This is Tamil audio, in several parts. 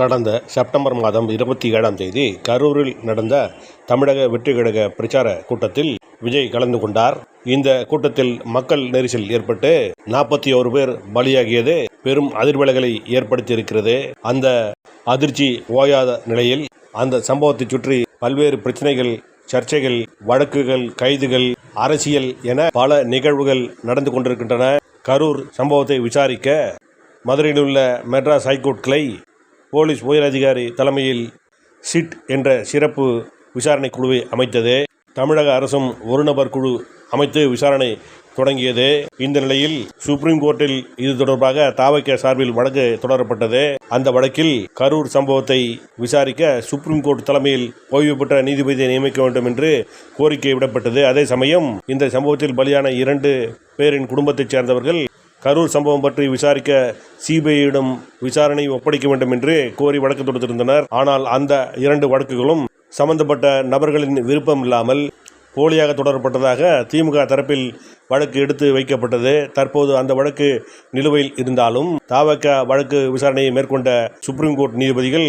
கடந்த செப்டம்பர் மாதம் இருபத்தி ஏழாம் தேதி கரூரில் நடந்த தமிழக வெற்றி கழக பிரச்சார கூட்டத்தில் விஜய் கலந்து கொண்டார். இந்த கூட்டத்தில் மக்கள் நெரிசல் ஏற்பட்டு நாற்பத்தி ஓரு பேர் பலியாகியது. பெரும் அதிர்வலைகளை ஏற்படுத்தியிருக்கிறது. அந்த அதிர்ச்சி ஓயாத நிலையில் அந்த சம்பவத்தை சுற்றி பல்வேறு பிரச்சனைகள் சர்ச்சைகள் வழக்குகள் கைதுகள் அரசியல் என பல நிகழ்வுகள் நடந்து கொண்டிருக்கின்றன. கரூர் சம்பவத்தை விசாரிக்க மதுரையில் உள்ள மெட்ராஸ் ஹைகோர்ட் கிளை போலீஸ் உயரதிகாரி தலைமையில் சிட் என்ற சிறப்பு விசாரணை குழுவை அமைத்தது. தமிழக அரசும் ஒரு நபர் குழு அமைத்து விசாரணை தொடங்கியது. இந்த நிலையில் சுப்ரீம் கோர்ட்டில் இது தொடர்பாக தாவக்க சார்பில் வழக்கு தொடரப்பட்டது. அந்த வழக்கில் கரூர் சம்பவத்தை விசாரிக்க சுப்ரீம் கோர்ட் தலைமையில் ஓய்வு பெற்ற நீதிபதியை நியமிக்க வேண்டும் என்று கோரிக்கை விடப்பட்டது. அதே சமயம் இந்த சம்பவத்தில் பலியான இரண்டு பேரின் குடும்பத்தைச் சேர்ந்தவர்கள் கரூர் சம்பவம் பற்றி விசாரிக்க சிபிஐயிடம் விசாரணை ஒப்படைக்க வேண்டும் என்று கோரி வழக்கு தொடுத்திருந்தனர். ஆனால் அந்த இரண்டு வழக்குகளும் சம்பந்தப்பட்ட நபர்களின் விருப்பம் இல்லாமல் போலியாக தொடரப்பட்டதாக திமுக தரப்பில் வழக்கு எடுத்து வைக்கப்பட்டது. தற்போது அந்த வழக்கு நிலுவையில் இருந்தாலும் தாவக வழக்கு விசாரணையை மேற்கொண்ட சுப்ரீம் கோர்ட் நீதிபதிகள்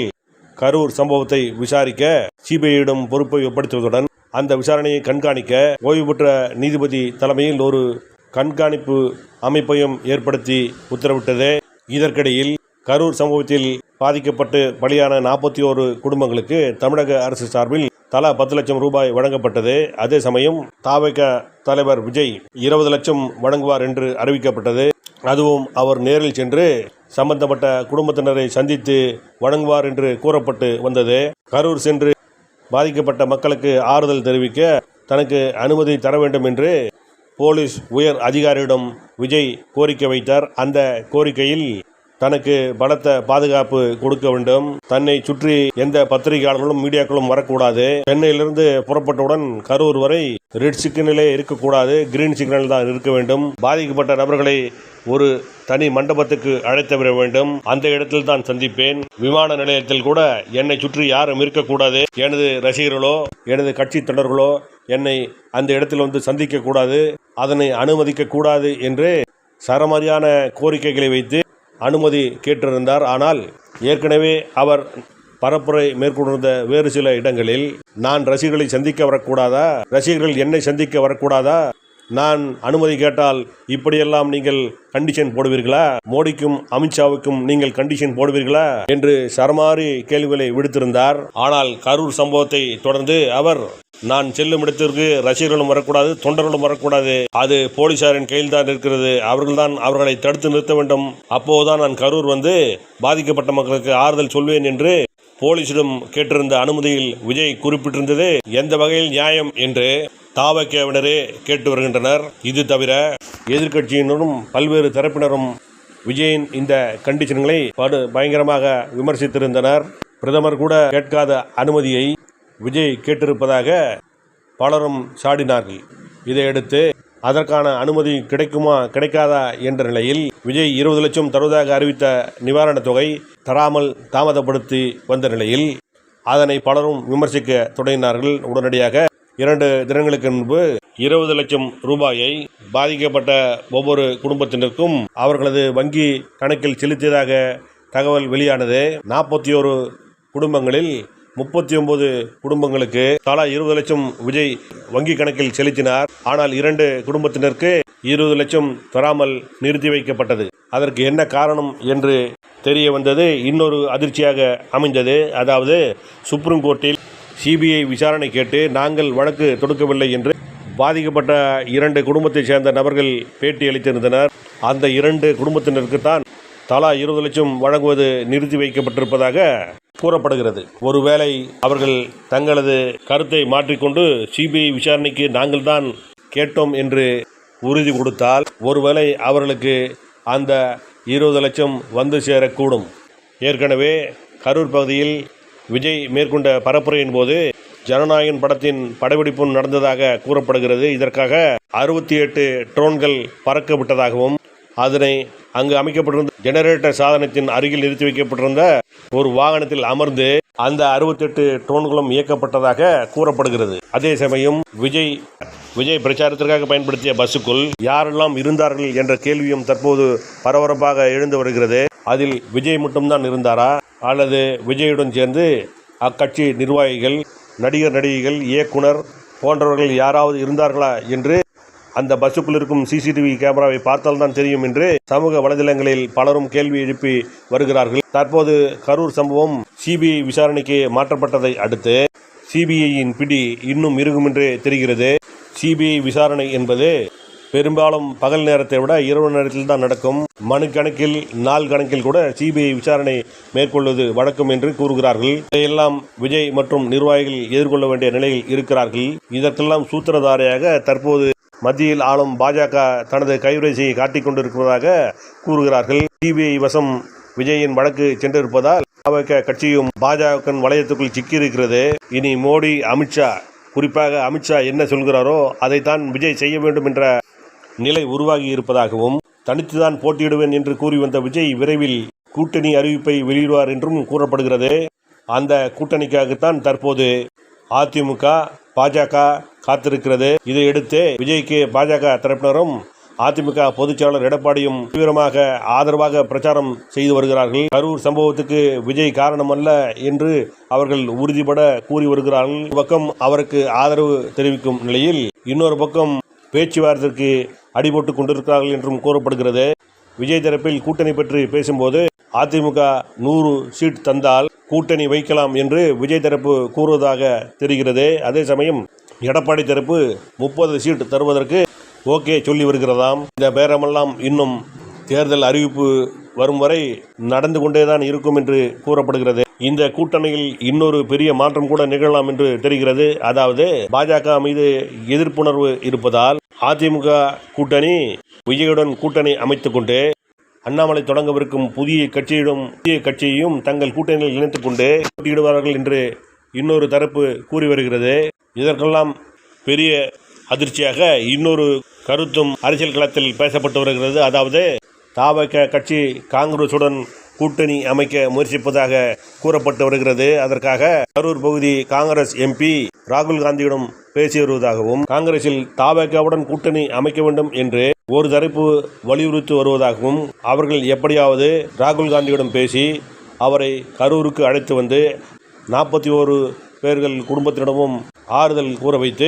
கரூர் சம்பவத்தை விசாரிக்க சிபிஐயிடம் பொறுப்பை ஒப்படைத்ததுடன் அந்த விசாரணையை கண்காணிக்க ஓய்வு பெற்ற நீதிபதி தலைமையில் ஒரு கண்காணிப்பு அமைப்பையும் ஏற்படுத்தி உத்தரவிட்டது. இதற்கிடையில் கரூர் சம்பவத்தில் பாதிக்கப்பட்டு பலியான நாற்பத்தி ஓரு குடும்பங்களுக்கு தமிழக அரசு சார்பில் தலா பத்து லட்சம் ரூபாய் வழங்கப்பட்டது. அதே சமயம் தாவக தலைவர் விஜய் இருபது லட்சம் வழங்குவார் என்று அறிவிக்கப்பட்டது. அதுவும் அவர் நேரில் சென்று சம்பந்தப்பட்ட குடும்பத்தினரை சந்தித்து வழங்குவார் என்று கூறப்பட்டு வந்தது. கரூர் சென்று பாதிக்கப்பட்ட மக்களுக்கு ஆறுதல் தெரிவிக்க தனக்கு அனுமதி தர வேண்டும் என்று போலீஸ் உயர் அதிகாரியிடம் விஜய் கோரிக்கை வைத்தார். அந்த கோரிக்கையில் தனக்கு பலத்த பாதுகாப்பு கொடுக்க வேண்டும். தன்னை சுற்றி எந்த பத்திரிகையாளர்களும் மீடியாக்களும் வரக்கூடாது. சென்னையிலிருந்து புறப்பட்டவுடன் கரூர் வரை ரெட் சிக்னலே இருக்கக்கூடாது. கிரீன் சிக்னல் தான் இருக்க வேண்டும். பாதிக்கப்பட்ட நபர்களை ஒரு தனி மண்டபத்துக்கு அழைத்து வர வேண்டும். அந்த இடத்தில் தான் சந்திப்பேன். விமான நிலையத்தில் கூட என்னை சுற்றி யாரும் இருக்கக்கூடாது. எனது ரசிகர்களோ எனது கட்சி தொண்டர்களோ என்னை அந்த இடத்தில் வந்து சந்திக்கக்கூடாது அதனை அனுமதிக்க கூடாது என்று சரமாரியான கோரிக்கைகளை வைத்து அனுமதி கேட்டிருந்தார். ஆனால் ஏற்கனவே அவர் பரப்புரை மேற்கொண்டிருந்த வேறு சில இடங்களில் நான் ரசிகர்களை சந்திக்க வரக்கூடாதா? ரசிகர்கள் என்னை சந்திக்க வரக்கூடாதா? நான் அனுமதி கேட்டால் இப்படியெல்லாம் நீங்கள் கண்டிஷன் போடுவீர்களா? மோடிக்கும் அமித்ஷாவுக்கும் நீங்கள் கண்டிஷன் போடுவீர்களா? என்று சரமாரி கேள்விகளை விடுத்திருந்தார். ஆனால் கரூர் சம்பவத்தை தொடர்ந்து அவர் நான் செல்லும் இடத்திற்கு ரசிகர்களும் வரக்கூடாது தொண்டர்களும் வரக்கூடாது. அது போலீசாரின் கையில் தான் இருக்கிறது. அவர்கள்தான் அவர்களை தடுத்து நிறுத்த வேண்டும். அப்போதுதான் நான் கரூர் வந்து பாதிக்கப்பட்ட மக்களுக்கு ஆறுதல் சொல்வேன் என்று போலீசிடம் கேட்டிருந்த அனுமதியில் விஜய் குறிப்பிட்டிருந்தது. எந்த வகையில் நியாயம்? என்று தாவக்கேவினரே கேட்டு வருகின்றனர். இது தவிர எதிர்க்கட்சியினரும் பல்வேறு தரப்பினரும் விஜயின் இந்த கண்டிஷன்களை படு பயங்கரமாக விமர்சித்திருந்தனர். பிரதமர் கூட கேட்காத அனுமதியை விஜய் கேட்டிருப்பதாக பலரும் சாடினார்கள். இதையடுத்து அதற்கான அனுமதி கிடைக்குமா கிடைக்காதா என்ற நிலையில் விஜய் இருபது லட்சம் தருவதாக அறிவித்த நிவாரணத் தொகை தராமல் தாமதப்படுத்தி வந்த நிலையில் அதனை பலரும் விமர்சிக்க தொடங்கினார்கள். உடனடியாக இரண்டு தினங்களுக்கு முன்பு இருபது லட்சம் ரூபாயை பாதிக்கப்பட்ட ஒவ்வொரு குடும்பத்தினருக்கும் அவர்களது வங்கி கணக்கில் செலுத்தியதாக தகவல் வெளியானது. நாற்பத்தி ஒரு குடும்பங்களில் முப்பத்தி ஒன்பது குடும்பங்களுக்கு தலா இருபது லட்சம் விஜய் வங்கி கணக்கில் செலுத்தினார். ஆனால் இரண்டு குடும்பத்தினருக்கு இருபது லட்சம் தராமல் நிறுத்தி வைக்கப்பட்டது. அதற்கு என்ன காரணம் என்று தெரிய வந்தது. இன்னொரு அதிர்ச்சியாக அமைந்தது. அதாவது சுப்ரீம் கோர்ட்டில் சிபிஐ விசாரணை கேட்டு நாங்கள் வழக்கு தொடுக்கவில்லை என்று பாதிக்கப்பட்ட இரண்டு குடும்பத்தைச் சேர்ந்த நபர்கள் பேட்டி அளித்திருந்தனர். அந்த இரண்டு குடும்பத்தினருக்கு தான் தலா இருபது லட்சம் வழங்குவது நிறுத்தி வைக்கப்பட்டிருப்பதாக கூறப்படுகிறது. ஒருவேளை அவர்கள் தங்களது கருத்தை மாற்றிக்கொண்டு சிபிஐ விசாரணைக்கு நாங்கள் தான் கேட்டோம் என்று உறுதி கொடுத்தால் ஒருவேளை அவர்களுக்கு அந்த இருபது லட்சம் வந்து சேரக்கூடும். ஏற்கனவே கரூர் பகுதியில் விஜய் மேற்கொண்ட பரப்புரையின் போது ஜனநாயகன் படத்தின் படப்பிடிப்பும் நடந்ததாக கூறப்படுகிறது. இதற்காக அறுபத்தி எட்டு ட்ரோன்கள் பறக்க விட்டதாகவும் அதனை அங்கு அமைக்கப்பட்டிருந்த ஜெனரேட்டர் சாதனத்தின் அருகில் நிறுத்தி வைக்கப்பட்டிருந்த ஒரு வாகனத்தில் அமர்ந்து அந்த அறுபத்தெட்டு ட்ரோன்களும் இயக்கப்பட்டதாக கூறப்படுகிறது. அதே சமயம் விஜய் விஜய் பிரச்சாரத்திற்காக பயன்படுத்திய பஸ்ஸுக்குள் யாரெல்லாம் இருந்தார்கள் என்ற கேள்வியும் தற்போது பரபரப்பாக எழுந்து வருகிறது. அதில் விஜய் மட்டும்தான் இருந்தாரா? அல்லது விஜயுடன் சேர்ந்து அக்கட்சி நிர்வாகிகள் நடிகர் நடிகைகள் இயக்குனர் போன்றவர்கள் யாராவது இருந்தார்களா என்று அந்த பஸ்ஸுக்குள் இருக்கும் சிசிடிவி கேமராவை பார்த்தால்தான் தெரியும் என்று சமூக வலைதளங்களில் பலரும் கேள்வி எழுப்பி வருகிறார்கள். தற்போது கரூர் சம்பவம் சிபிஐ விசாரணைக்கு மாற்றப்பட்டதை அடுத்து சிபிஐயின் பிடி இன்னும் இருக்கும் என்றே தெரிகிறது. சிபிஐ விசாரணை என்பது பெரும்பாலும் பகல் நேரத்தை விட இரவு நேரத்தில் தான் நடக்கும். மனு கணக்கில் நாள் கணக்கில் கூட சிபிஐ விசாரணை மேற்கொள்வது வழக்கம் என்று கூறுகிறார்கள். இதையெல்லாம் விஜய் மற்றும் நிர்வாகிகள் எதிர்கொள்ள வேண்டிய நிலையில் இருக்கிறார்கள். இதற்கெல்லாம் சூத்திரதாரியாக தற்போது மத்தியில் ஆளும் பாஜக தனது கைவரிசையை காட்டிக் கொண்டிருப்பதாக கூறுகிறார்கள். சிபிஐ வசம் விஜயின் வழக்கு சென்றிருப்பதால் பாஜக கட்சியும் பாஜக வளையத்துக்குள் சிக்கியிருக்கிறது. இனி மோடி அமித்ஷா குறிப்பாக அமித்ஷா என்ன சொல்கிறாரோ அதைத்தான் விஜய் செய்ய வேண்டும் என்ற நிலை உருவாகி இருப்பதாகவும் தனித்துதான் போட்டியிடுவேன் என்று கூறி வந்த விஜய் விரைவில் கூட்டணி அறிவிப்பை வெளியிடுவார் என்றும் கூறப்படுகிறது. அந்த கூட்டணிக்காகத்தான் தற்போது அதிமுக பாஜக காத்திருக்கிறது. இதையடுத்து விஜய்க்கு பாஜக தரப்பினரும் அதிமுக பொதுச்செயலாளர் எடப்பாடியும் தீவிரமாக ஆதரவாக பிரச்சாரம் செய்து வருகிறார்கள். கரூர் சம்பவத்துக்கு விஜய் காரணமல்ல என்று அவர்கள் உறுதிபட கூறி வருகிறார்கள். பக்கம் அவருக்கு ஆதரவு தெரிவிக்கும் நிலையில் இன்னொரு பக்கம் பேச்சுவார்த்தைக்கு அடிபட்டு கொண்டிருக்கிறார்கள் என்றும் கூறப்படுகிறது. விஜய் தரப்பில் கூட்டணி பற்றி பேசும்போது அதிமுக நூறு சீட் தந்தால் கூட்டணி வைக்கலாம் என்று விஜய் தரப்பு கூறுவதாக தெரிகிறது. அதே சமயம் எடப்பாடி தரப்பு முப்பது சீட் தருவதற்கு ஓகே சொல்லி வருகிறதாம் இந்த பேரமெல்லாம் இன்னும் தேர்தல் அறிவிப்பு வரும் வரை நடந்து கொண்டேதான் இருக்கும் என்று கூறப்படுகிறது. இந்த கூட்டணியில் இன்னொரு பெரிய மாற்றம் கூட நிகழலாம் என்று தெரிகிறது. அதாவது பாஜக மீது எதிர்ப்புணர்வு இருப்பதால் அதிமுக கூட்டணி விஜயுடன் கூட்டணி அமைத்துக் கொண்டு அண்ணாமலை தொடங்கவிருக்கும் புதிய கட்சியிடம் புதிய கட்சியையும் தங்கள் கூட்டணியில் இணைத்துக் கொண்டு போட்டியிடுவார்கள் என்று இன்னொரு தரப்பு கூறி வருகிறது. இதற்கெல்லாம் பெரிய அதிர்ச்சியாக இன்னொரு கருத்தும் அரசியல் களத்தில் பேசப்பட்டு வருகிறது. அதாவது தாவக கட்சி காங்கிரசுடன் கூட்டணி அமைக்க முயற்சிப்பதாக கூறப்பட்டு வருகிறது. அதற்காக கரூர் பகுதி காங்கிரஸ் எம்பி ராகுல் காந்தியிடம் பேசி வருவதாகவும் காங்கிரஸில் தாவகவுடன் கூட்டணி அமைக்க வேண்டும் என்று ஒரு தரப்பு வலியுறுத்தி வருவதாகவும் அவர்கள் எப்படியாவது ராகுல் காந்தியிடம் பேசி அவரை கரூருக்கு அழைத்து வந்து நாற்பத்தி ஓரு பேர்கள் குடும்பத்தினிடமும் ஆறுதல் கூற வைத்து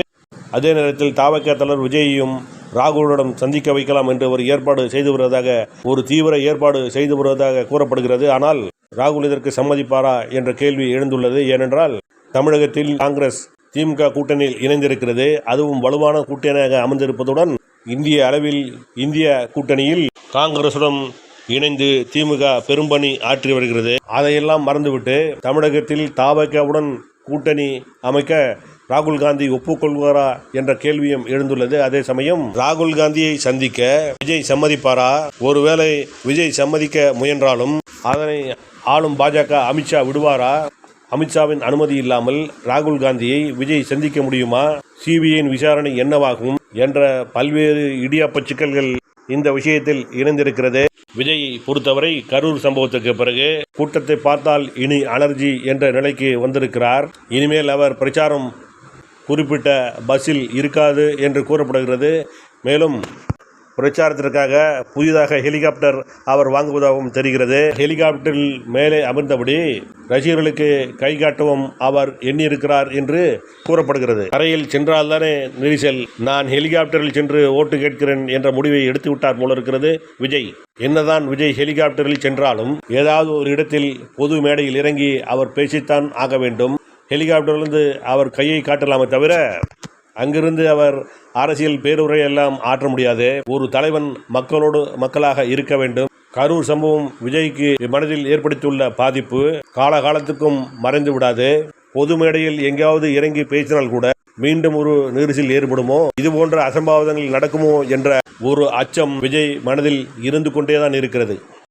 அதே நேரத்தில் தாவக தலைவர் விஜயையும் ராகுலுடன் சந்திக்க வைக்கலாம் என்று ஒரு ஏற்பாடு செய்து வருவதாக ஒரு தீவிர ஏற்பாடு செய்து வருவதாக கூறப்படுகிறது. ஆனால் ராகுல் இதற்கு சம்மதிப்பாரா என்ற கேள்வி எழுந்துள்ளது. ஏனென்றால் தமிழகத்தில் காங்கிரஸ் திமுக கூட்டணியில் இணைந்திருக்கிறது. அதுவும் வலுவான கூட்டணியாக அமைந்திருப்பதுடன் இந்திய அளவில் இந்திய கூட்டணியில் காங்கிரசுடன் இணைந்து திமுக பெரும்பணி ஆற்றி வருகிறது. அதையெல்லாம் மறந்துவிட்டு தமிழகத்தில் தாவகவுடன் கூட்டணி அமைக்க ராகுல் காந்தி ஒப்புக்கொள்வாரா என்ற கேள்வியும் எழுந்துள்ளது. அதே சமயம் ராகுல் காந்தியை சந்திக்க விஜய் சம்மதிப்பாரா? ஒருவேளை விஜய் சம்மதிக்க முயன்றாலும் அதனை ஆளும் பாஜக அமித்ஷா விடுவாரா? அமித்ஷாவின் அனுமதி இல்லாமல் ராகுல் காந்தியை விஜய் சந்திக்க முடியுமா? சிபிஐயின் விசாரணை என்னவாகும் என்ற பல்வேறு இடியாப்ப சிக்கல்கள் இந்த விஷயத்தில் இணைந்திருக்கிறது. விஜயை பொறுத்தவரை கரூர் சம்பவத்துக்கு பிறகு கூட்டத்தை பார்த்தால் இனி அலர்ஜி என்ற நிலைக்கு வந்திருக்கிறார். இனிமேல் அவர் பிரச்சாரம் குறிப்பிட்ட பஸ்ஸில் இருக்காது என்று கூறப்படுகிறது. மேலும் பிரச்சாரத்திற்காக புதிதாக ஹெலிகாப்டர் அவர் வாங்குவதாகவும் தெரிகிறது. ஹெலிகாப்டரில் மேலே அமர்ந்தபடி ரசிகர்களுக்கு கை காட்டவும் அவர் எண்ணியிருக்கிறார் என்று கூறப்படுகிறது. கரையில் சென்றால்தானே நெரிசல் நான் ஹெலிகாப்டரில் சென்று ஓட்டு கேட்கிறேன் என்ற முடிவை எடுத்து விட்டார் போல இருக்கிறது. விஜய் என்னதான் விஜய் ஹெலிகாப்டரில் சென்றாலும் ஏதாவது ஒரு இடத்தில் பொது மேடையில் இறங்கி அவர் பேசித்தான் ஆக வேண்டும். ஹெலிகாப்டர்லேருந்து அவர் கையை காட்டலாமே தவிர அங்கிருந்து அவர் அரசியல் பேருரை எல்லாம் ஆற்ற முடியாது. ஒரு தலைவன் மக்களோடு மக்களாக இருக்க வேண்டும். கரூர் சம்பவம் விஜய்க்கு மனதில் ஏற்படுத்தியுள்ள பாதிப்பு காலகாலத்துக்கும் மறைந்து விடாது. பொது மேடையில் எங்கேயாவது இறங்கி பேசினால் கூட மீண்டும் ஒரு நெரிசல் ஏற்படுமோ? இது போன்ற அசம்பாவிதங்கள் நடக்குமோ? என்ற ஒரு அச்சம் விஜய் மனதில் இருந்து கொண்டேதான் இருக்கிறது.